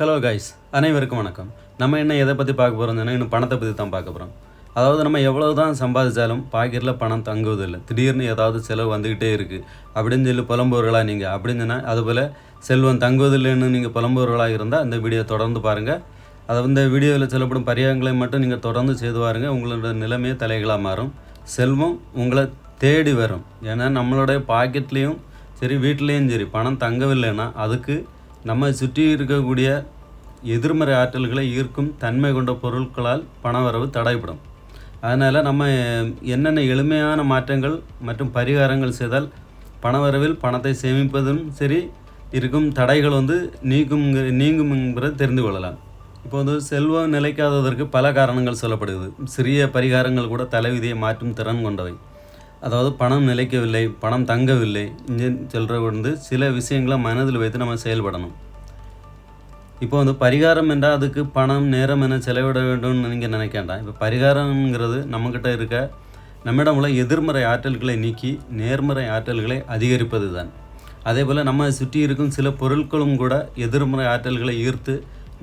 Hello guys அனைவருக்கும் வணக்கம். நம்ம என்ன எதை பற்றி பார்க்க போகிறோம்னா இன்னும் பணத்தை பற்றி தான் பார்க்க போகிறோம் அதாவது நம்ம எவ்வளோ தான் சம்பாதிச்சாலும் பாக்கெட்டில் பணம் தங்குவதில்லை. திடீர்னு ஏதாவது செலவு வந்துக்கிட்டே இருக்குது அப்படின்னு சொல்லி புலம்புவர்களாக நீங்கள் அப்படின்னு சொன்னால் அதுபோல் செல்வம் தங்குவதில்லைன்னு நீங்கள் புலம்புவர்களாக இருந்தால் இந்த வீடியோ தொடர்ந்து பாருங்கள் அதை வந்து வீடியோவில் சொல்லப்படும் பரிகாரங்களை மட்டும் நீங்கள் தொடர்ந்து செய்து பாருங்க உங்களோட நிலைமையே தலைகளாக மாறும். செல்வம் உங்களை தேடி வரும். ஏன்னா நம்மளுடைய பாக்கெட்லேயும் சரி வீட்லேயும் சரி பணம் தங்கவில்லைன்னா அதுக்கு நம்ம சுற்றி இருக்கக்கூடிய எதிர்மறை ஆற்றல்களை ஈர்க்கும் தன்மை கொண்ட பொருட்களால் பணவரவு தடைபடும். அதனால் நம்ம என்னென்ன எளிமையான மாற்றங்கள் மற்றும் பரிகாரங்கள் செய்தால் பணவரவில் பணத்தை சேமிப்பதும் சரி இருக்கும் தடைகள் வந்து நீக்கும் நீங்கும்ங்கிறத தெரிந்து கொள்ளலாம். இப்போ வந்து செல்வம் நிலைக்காததற்கு பல காரணங்கள் சொல்லப்படுது சிறிய பரிகாரங்கள் கூட தலைவிதியை மாற்றும் திறன் கொண்டவை. அதாவது பணம் நிலைக்கவில்லை பணம் தங்கவில்லை இங்கே சொல்கிற வந்து சில விஷயங்களை மனதில் வைத்து நம்ம செயல்படணும். இப்போ வந்து பரிகாரம் என்றால் அதுக்கு பணம் நேரம் என செலவிட வேண்டும்னு நீங்கள் நினைக்க வேண்டாம். இப்போ பரிகாரங்கிறது நம்மக்கிட்ட இருக்க நம்மிடம் உள்ள எதிர்மறை ஆற்றல்களை நீக்கி நேர்மறை ஆற்றல்களை அதிகரிப்பது தான் அதே போல் நம்ம சுற்றி இருக்கும் சில பொருட்களும் கூட எதிர்மறை ஆற்றல்களை ஈர்த்து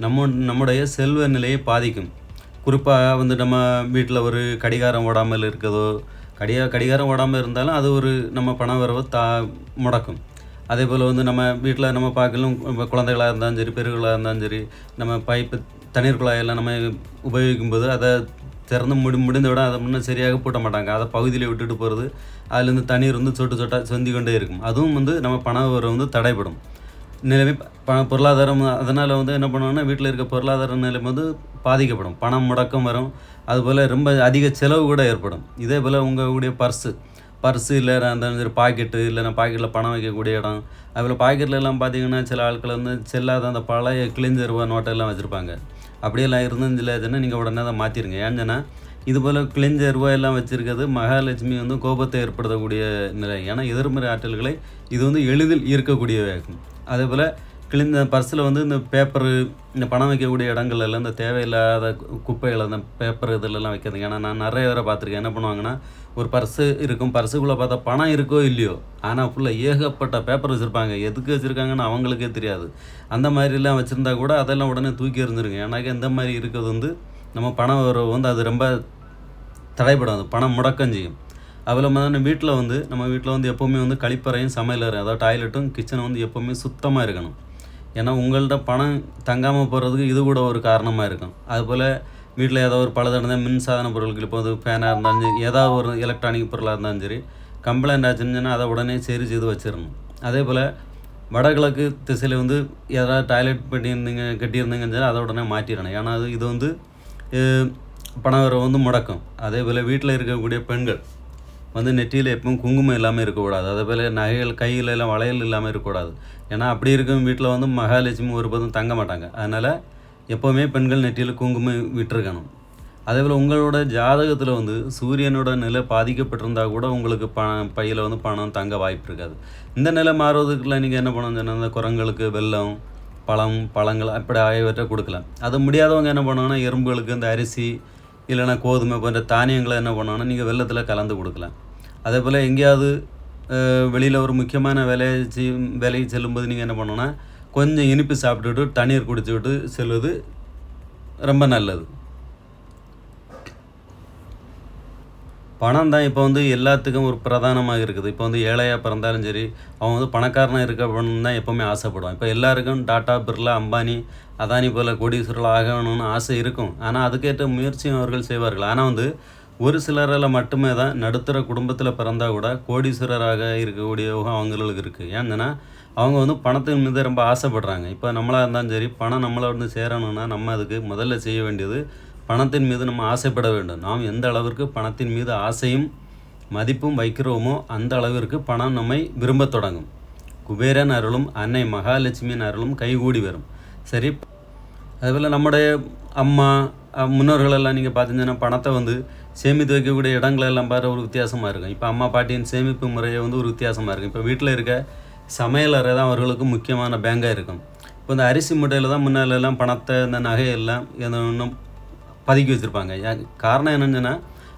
நம்ம நம்முடைய செல்வ நிலையை பாதிக்கும். குறிப்பாக வந்து நம்ம வீட்டில் ஒரு கடிகாரம் ஓடாமல் இருக்கதோ கடிகா கடிகாரம் ஓடாமல் இருந்தாலும் அது ஒரு நம்ம பண வரவை தா முடக்கும். அதே போல் வந்து நம்ம வீட்டில் நம்ம பார்க்கலும் குழந்தைகளாக இருந்தாலும் சரி பெருகளாக இருந்தாலும் சரி நம்ம பைப்பு தண்ணீர் குழாயெல்லாம் நம்ம உபயோகிக்கும் போது அதை திறந்து முடி முடிந்த விட அதை முன்னே சரியாக பூட்ட மாட்டாங்க. அதை பகுதியில் விட்டுட்டு போகிறது அதுலேருந்து தண்ணீர் வந்து சொட்டு சொட்டாக சொந்தி கொண்டே இருக்கும். அதுவும் வந்து நம்ம பண வரவு வந்து தடைப்படும் நிலைமை ப பொருளாதாரம் அதனால் வந்து என்ன பண்ணுவோம்னா வீட்டில் இருக்க பொருளாதார நிலைமை வந்து பாதிக்கப்படும். பணம் முடக்கம் வரும். அதுபோல் ரொம்ப அதிக செலவு கூட ஏற்படும். இதே போல் உங்களுடைய பர்ஸு. பர்ஸு இல்லை அந்த பாக்கெட்டு இல்லைன்னா பாக்கெட்டில் பணம் வைக்கக்கூடிய இடம். அதுபோல் பாக்கெட்லலாம் பார்த்தீங்கன்னா சில ஆட்கள் வந்து செல்லாத அந்த பழைய கிழிஞ்ச ரூபா நோட்டெல்லாம் வச்சுருப்பாங்க. அப்படியெல்லாம் இருந்துச்சுன்னா நீங்கள் உடனே அதை மாற்றிருங்க ஏன்னா இது போல் கிழிஞ்ச ரூபாயெல்லாம் வச்சுருக்கிறது மகாலட்சுமி வந்து கோபத்தை ஏற்படுத்தக்கூடிய நிலை. ஏன்னா எதிர்மறை ஆற்றல்களை இது வந்து எளிதில் ஈர்க்கக்கூடியவையாகும் அதே போல் கிழிந்த பர்ஸில் வந்து இந்த பேப்பரு இந்த பணம் வைக்கக்கூடிய இடங்கள்ல எல்லாம் இந்த தேவையில்லாத குப்பைகள் அந்த பேப்பர் இதிலெல்லாம் வைக்கிறதுங்க ஏன்னா நான் நிறைய பேரை பார்த்துருக்கேன். என்ன பண்ணுவாங்கன்னா ஒரு பர்ஸு இருக்கும். பர்ஸுக்குள்ளே பார்த்தா பணம் இருக்கோ இல்லையோ ஆனால் ஃபுல்லாக ஏகப்பட்ட பேப்பர் வச்சுருப்பாங்க. எதுக்கு வச்சுருக்காங்கன்னு அவங்களுக்கே தெரியாது. அந்த மாதிரிலாம் வச்சுருந்தா கூட அதெல்லாம் உடனே தூக்கி எறிஞ்சிருங்க. ஏன்னாக்கா இந்த மாதிரி இருக்கிறது வந்து நம்ம பணம் வந்து அது ரொம்ப தடைப்படும் அது பணம் முடக்கம் செய்யும். அதுபோல் வீட்டில் வந்து நம்ம வீட்டில் வந்து எப்போவுமே வந்து கழிப்பறையும் சமையலறை அதாவது டாய்லெட்டும் கிச்சனும் வந்து எப்போவுமே சுத்தமாக இருக்கணும். ஏன்னா உங்கள்கிட்ட பணம் தங்காமல் போகிறதுக்கு இது கூட ஒரு காரணமாக இருக்கும். அதுபோல் வீட்டில் ஏதோ ஒரு பழுதடைந்த மின்சாதன பொருட்கள் இப்போ வந்து ஃபேனாக இருந்தாலும் சரி ஏதாவது ஒரு எலக்ட்ரானிக் பொருளாக இருந்தாலும் சரி கம்ப்ளைண்ட் ஆச்சுன்னா அதை உடனே சரி செய்து வச்சிடணும். அதே போல் வடகிழக்கு திசையில் வந்து ஏதாவது டாய்லெட் பண்ணியிருந்தீங்க கட்டியிருந்தீங்கன்னு சொல்லி அதை உடனே மாற்றிடணும் ஏன்னா அது இது வந்து பணவரை வந்து முடக்கும். அதே போல் வீட்டில் இருக்கக்கூடிய பெண்கள் வந்து நெற்றியில் எப்பவும் குங்குமம் இல்லாமல் இருக்கக்கூடாது. அதே போல் நகைகள் கையில் எல்லாம் வளையல் இல்லாமல் இருக்கக்கூடாது. ஏன்னா அப்படி இருக்கும் வீட்டில் வந்து மகாலட்சுமி ஒரு ஒருபோதும் தங்க மாட்டாங்க. அதனால் எப்போவுமே பெண்கள் நெற்றியில் குங்குமம் விட்டுருக்கணும். அதே போல் உங்களோட ஜாதகத்தில் வந்து சூரியனோட நிலை பாதிக்கப்பட்டிருந்தால் கூட உங்களுக்கு ப பையில் வந்து பணம் தங்க வாய்ப்பு இருக்காது. இந்த நிலை மாறுவதுக்குள்ள நீங்கள் என்ன பண்ணணும் இந்த குரங்களுக்கு வெள்ளம் பழம் பழங்கள் அப்படி ஆகியவற்றை கொடுக்கலாம். அது முடியாதவங்க என்ன பண்ணுவாங்கன்னா எறும்புகளுக்கு இந்த அரிசி இல்லைன்னா கோதுமை போன்ற தானியங்களை என்ன பண்ணுவாங்கன்னா நீங்கள் வெள்ளத்தில் கலந்து கொடுக்கலாம். அதே போல் எங்கேயாவது வெளியில் ஒரு முக்கியமான வேலையை செய்யும் வேலைக்கு செல்லும்போது நீங்கள் என்ன பண்ணணும்னா கொஞ்சம் இனிப்பு சாப்பிட்டுட்டு தண்ணீர் குடிச்சுக்கிட்டு செல்வது ரொம்ப நல்லது. பணம் தான் இப்போ வந்து எல்லாத்துக்கும் ஒரு பிரதானமாக இருக்குது. இப்போ வந்து ஏழையாக பிறந்தாலும் சரி அவன் வந்து பணக்காரனாக இருக்கணும்னு தான் எப்போவுமே ஆசைப்படுவான். இப்போ எல்லாருக்கும் டாட்டா பிர்லா அம்பானி அதானி போல் கோடீஸ்வரர்கள் ஆகணும்னு ஆசை இருக்கும். ஆனால் அதுக்கேற்ற முயற்சியும் அவர்கள் செய்வார்கள். ஆனால் வந்து ஒரு சிலரால் மட்டுமே தான் நடுத்தர குடும்பத்தில் பிறந்தா கூட கோடீஸ்வரராக இருக்கக்கூடிய யோகம் அவங்களுக்கு இருக்குது ஏன்னா அவங்க வந்து பணத்தின் மீது ரொம்ப ஆசைப்படுறாங்க. இப்போ நம்மளாக இருந்தாலும் சரி பணம் நம்மளை வந்து சேரணும்னா நம்ம அதுக்கு முதல்ல செய்ய வேண்டியது பணத்தின் மீது நம்ம ஆசைப்பட வேண்டும். நாம் எந்த அளவிற்கு பணத்தின் மீது ஆசையும் மதிப்பும் வைக்கிறோமோ அந்த அளவிற்கு பணம் நம்மை விரும்பத் தொடங்கும். குபேரன் அருளும் அன்னை மகாலட்சுமியின் அருளும் கைகூடி வரும். சரி அதுபோல் நம்முடைய அம்மா முன்னோர்களெல்லாம் நீங்கள் பார்த்தீங்கன்னா பணத்தை வந்து சேமித்து வைக்கக்கூடிய இடங்களெல்லாம் பாரு ஒரு வித்தியாசமாக இருக்கும். இப்போ அம்மா பாட்டியின் சேமிப்பு முறையை வந்து ஒரு வித்தியாசமாக இருக்கும். இப்போ வீட்டில் இருக்க சமையலறை தான் அவர்களுக்கு முக்கியமான பேங்காக இருக்கும். இப்போ இந்த அரிசி மூட்டையில் தான் முன்னாலெல்லாம் பணத்தை இந்த நகையெல்லாம் இன்னும் பதுக்கி வச்சுருப்பாங்க. ஏன் காரணம் என்னென்னா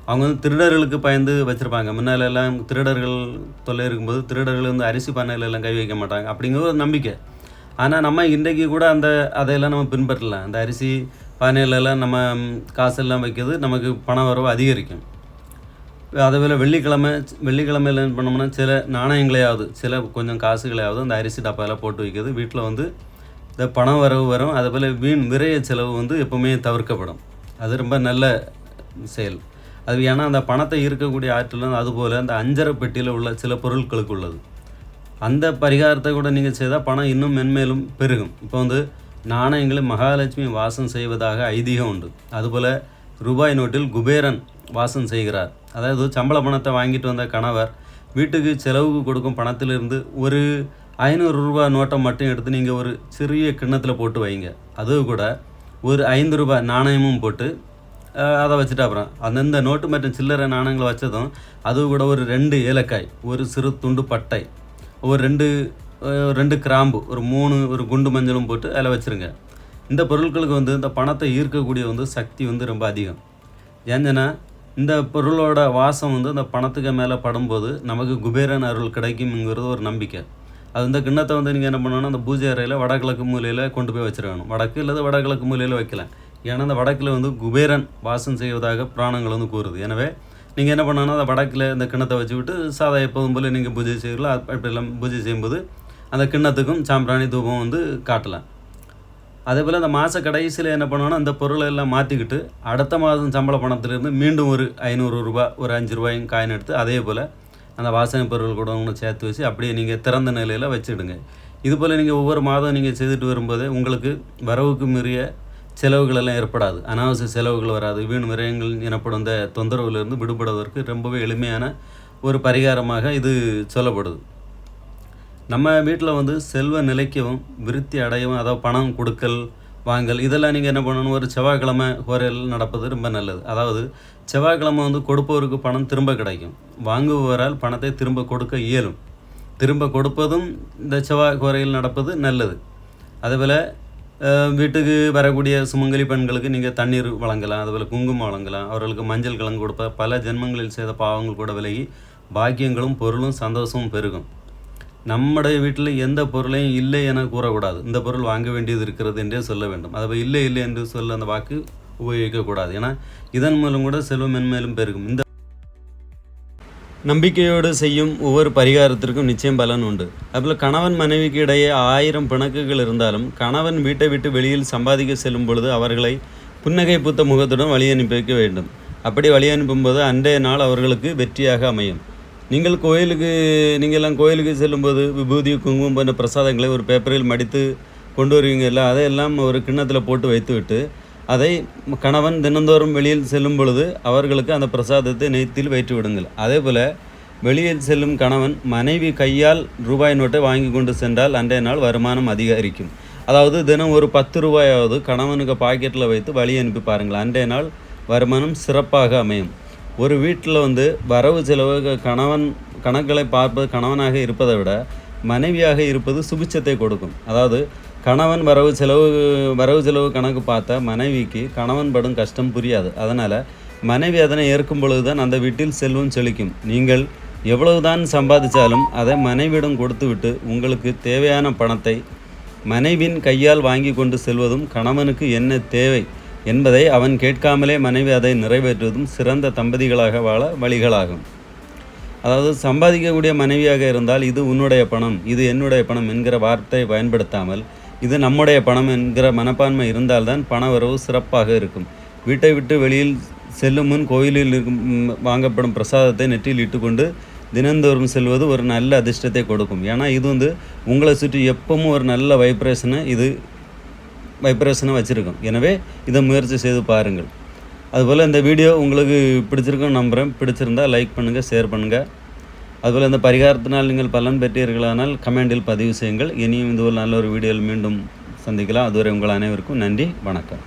அவங்க வந்து திருடர்களுக்கு பயந்து வச்சுருப்பாங்க. முன்னால எல்லாம் திருடர்கள் தொல்லை இருக்கும்போது திருடர்கள் வந்து அரிசி பண்ணையில எல்லாம் கை வைக்க மாட்டாங்க அப்படிங்கிற ஒரு நம்பிக்கை. ஆனால் நம்ம இன்றைக்கு கூட அந்த அதையெல்லாம் நம்ம பின்பற்றலாம் அந்த அரிசி பானையிலலாம் நம்ம காசெல்லாம் வைக்கிறது நமக்கு பண வரவு அதிகரிக்கும். அதேபோல் வெள்ளிக்கிழமை வெள்ளிக்கிழமையில் என்ன பண்ணோம்னா சில நாணயங்களையாவது சில கொஞ்சம் காசுகளையாவது அந்த அரிசி டப்பாவில் போட்டு வைக்கிறது. வீட்டில் வந்து இந்த பணம் வரவு வரும். அதேபோல் வீண் விரைய செலவு வந்து எப்போவுமே தவிர்க்கப்படும். அது ரொம்ப நல்ல செயல். அது ஏன்னா அந்த பணத்தை இருக்கக்கூடிய ஆற்றல் அதுபோல் அந்த அஞ்சரை பெட்டியில் உள்ள சில பொருட்களுக்கு உள்ளது. அந்த பரிகாரத்தை கூட நீங்கள் செய்தால் பணம் இன்னும் மென்மேலும் பெருகும். இப்போ வந்து நாணயங்களை மகாலட்சுமி வாசம் செய்வதாக ஐதீகம் உண்டு. அதுபோல் ரூபாய் நோட்டில் குபேரன் வாசம் செய்கிறார். அதாவது சம்பள பணத்தை வாங்கிட்டு வந்த கணவர் வீட்டுக்கு செலவுக்கு கொடுக்கும் பணத்திலிருந்து ஒரு ஐநூறு ரூபாய் நோட்டை மட்டும் எடுத்து நீங்கள் ஒரு சிறிய கிண்ணத்தில் போட்டு வைங்க. அது கூட ஒரு ஐந்து ரூபாய் நாணயமும் போட்டு அதை வச்சுட்டு அப்புறம். அந்தந்த நோட்டு மற்றும் சில்லறை நாணயங்களை வச்சதும் அது கூட ஒரு ரெண்டு ஏலக்காய் ஒரு சிறு துண்டு பட்டை ஒரு ரெண்டு ரெண்டு கிராம்பு ஒரு மூணு ஒரு குண்டு மஞ்சளும் போட்டு அதில் வச்சுருங்க. இந்த பொருட்களுக்கு வந்து இந்த பணத்தை ஈர்க்கக்கூடிய வந்து சக்தி வந்து ரொம்ப அதிகம். ஏஞ்சனா இந்த பொருளோட வாசம் வந்து அந்த பணத்துக்கு மேலே படும்போது நமக்கு குபேரன் அருள் கிடைக்கும்ங்கிறது ஒரு நம்பிக்கை. அது வந்து கிண்ணத்தை வந்து நீங்கள் என்ன பண்ணணும் அந்த பூஜை அறையில் வடகிழக்கு மூலையில் கொண்டு போய் வச்சிருக்கணும் வடக்கு இல்லாத வடகிழக்கு மூலையில் வைக்கலாம் ஏன்னா அந்த வடக்கில் வந்து குபேரன் வாசம் செய்வதாக புராணங்கள் வந்து கூறுது. எனவே நீங்கள் என்ன பண்ணணும் அந்த வடக்கில் இந்த கிண்ணத்தை வச்சுக்கிட்டு சாதா எப்போதும் போல் நீங்கள் பூஜை செய்யலாம் அப்படிலாம் பூஜை செய்யும்போது அந்த கிண்ணத்துக்கும் சாம்பிராணி தூபம் வந்து காட்டலாம். அதே போல் அந்த மாத கடைசியில் என்ன பண்ணணும் அந்த பொருளை எல்லாம் மாற்றிக்கிட்டு அடுத்த மாதம் சம்பள பணத்திலேருந்து மீண்டும் ஒரு ஐநூறு ரூபா ஒரு அஞ்சு ரூபாயும் காயின் எடுத்து அதே போல் அந்த வாசனை பொருள் கூட ஒன்று சேர்த்து வச்சு அப்படியே நீங்கள் திறந்த நிலையில் வச்சுடுங்க. இது போல் நீங்கள் ஒவ்வொரு மாதம் நீங்கள் செய்துட்டு வரும்போது உங்களுக்கு வரவுக்கு மீறிய செலவுகள் எல்லாம் ஏற்படாது. அனாவசிய செலவுகள் வராது. வீண் விரயங்கள் எனப்படும் இந்த தொந்தரவுலேருந்து விடுபடுவதற்கு ரொம்பவே எளிமையான ஒரு பரிகாரமாக இது சொல்லப்படுது. நம்ம வீட்டில் வந்து செல்வ நிலைக்கவும் விருத்தி அடையவும் அதாவது பணம் கொடுக்கல் வாங்கல். இதெல்லாம் நீங்கள் என்ன பண்ணணும்? ஒரு செவ்வாய்க்கிழமை ஹோரையில் நடப்பது ரொம்ப நல்லது. அதாவது செவ்வாய்க்கிழமை வந்து கொடுப்பவருக்கு பணம் திரும்ப கிடைக்கும். வாங்குபவரால் பணத்தை திரும்ப கொடுக்க இயலும். திரும்ப கொடுப்பதும் இந்த செவ்வாய் ஹோரையில் நடப்பது நல்லது. அதேபோல் வீட்டுக்கு வரக்கூடிய சுமங்கலி பெண்களுக்கு நீங்கள் தண்ணீர் வழங்கலாம். அதுபோல் குங்குமம் வழங்கலாம். அவர்களுக்கு மஞ்சள் கிழங்கு கொடுப்ப பல ஜென்மங்களில் செய்த பாவங்கள் கூட விலகி பாக்கியங்களும் பொருளும் சந்தோஷமும் பெருகும். நம்முடைய வீட்டில் எந்த பொருளையும் இல்லை என கூறக்கூடாது. இந்த பொருள் வாங்க வேண்டியது இருக்கிறது என்றே சொல்ல வேண்டும். அதை இல்லை இல்லை என்று சொல்ல அந்த வாக்கு உபயோகிக்கக்கூடாது. ஏன்னா இதன் மூலம் கூட செல்வம் மென்மேலும் பெருகும். இந்த நம்பிக்கையோடு செய்யும் ஒவ்வொரு பரிகாரத்திற்கும் நிச்சயம் பலன் உண்டு. அதுபோல் கணவன் மனைவிக்கு இடையே ஆயிரம் பிணக்குகள் இருந்தாலும் கணவன் வீட்டை விட்டு வெளியில் சம்பாதிக்க செல்லும் பொழுது அவர்களை புன்னகை பூத்த முகத்துடன் வழி அனுப்பி வைக்க வேண்டும். அப்படி வழி அனுப்பும்போது அன்றைய நாள் அவர்களுக்கு வெற்றியாக அமையும். நீங்கள் கோயிலுக்கு நீங்கள்லாம் கோயிலுக்கு செல்லும்போது விபூதி குங்குமம் போன்ற பிரசாதங்களை ஒரு பேப்பரில் மடித்து கொண்டு வருவீங்கல்ல அதையெல்லாம் ஒரு கிண்ணத்தில் போட்டு வைத்துவிட்டு அதை கணவன் தினந்தோறும் வெளியில் செல்லும் பொழுது அவர்களுக்கு அந்த பிரசாதத்தை நெய்த்தில் வைத்து விடுங்கள். அதே போல் வெளியில் செல்லும் கணவன் மனைவி கையால் ரூபாய் நோட்டை வாங்கி கொண்டு சென்றால் அன்றைய நாள் வருமானம் அதிகரிக்கும். அதாவது தினம் ஒரு பத்து ரூபாயாவது கணவனுக்கு பாக்கெட்டில் வைத்து வழி அனுப்பி பாருங்கள். அன்றைய நாள் வருமானம் சிறப்பாக அமையும். ஒரு வீட்டில் வந்து வரவு செலவு கணவன் கணக்குகளை பார்ப்பது கணவனாக இருப்பதை விட மனைவியாக இருப்பது சுபிச்சத்தை கொடுக்கும். அதாவது கணவன் வரவு செலவு வரவு செலவு கணக்கு பார்த்த மனைவிக்கு கணவன் படும் கஷ்டம் புரியாது. அதனால் மனைவி அதனை ஏற்கும் பொழுது தான் அந்த வீட்டில் செல்வம் செழிக்கும். நீங்கள் எவ்வளவுதான் சம்பாதிச்சாலும் அதை மனைவியிடம் கொடுத்துவிட்டு உங்களுக்கு தேவையான பணத்தை மனைவியின் கையால் வாங்கி கொண்டு செல்வதும் கணவனுக்கு என்ன தேவை? என்பதை அவன் கேட்காமலே மனைவி அதை நிறைவேற்றுவதும் சிறந்த தம்பதிகளாக வாழ வழிகளாகும். அதாவது சம்பாதிக்கக்கூடிய மனைவியாக இருந்தால் இது உன்னுடைய பணம் இது என்னுடைய பணம் என்கிற வார்த்தை பயன்படுத்தாமல் இது நம்முடைய பணம் என்கிற மனப்பான்மை இருந்தால்தான் பண வரவு சிறப்பாக இருக்கும். வீட்டை விட்டு வெளியில் செல்லும் முன் கோயிலில் இருக்கும் வாங்கப்படும் பிரசாதத்தை நெற்றியில் இட்டுக்கொண்டு தினந்தோறும் செல்வது ஒரு நல்ல அதிர்ஷ்டத்தை கொடுக்கும். ஏன்னா இது வந்து உங்களை சுற்றி எப்பவும் ஒரு நல்ல வைப்ரேஷனை இது வைப்ரேஷனை வச்சுருக்கோம். எனவே இதை முயற்சி செய்து பாருங்கள். அதுபோல் இந்த வீடியோ உங்களுக்கு பிடிச்சிருக்குன்னு நம்புகிறேன் பிடிச்சிருந்தா லைக் பண்ணுங்கள் ஷேர் பண்ணுங்கள் அதுபோல் இந்த பரிகாரத்தினால் நீங்கள் பலன் பெற்றீர்களானால் கமெண்டில் பதிவு செய்யுங்கள். இனியும் இதுபோல் நல்ல ஒரு வீடியோவில் மீண்டும் சந்திக்கலாம். அதுவரை உங்கள் அனைவருக்கும் நன்றி வணக்கம்.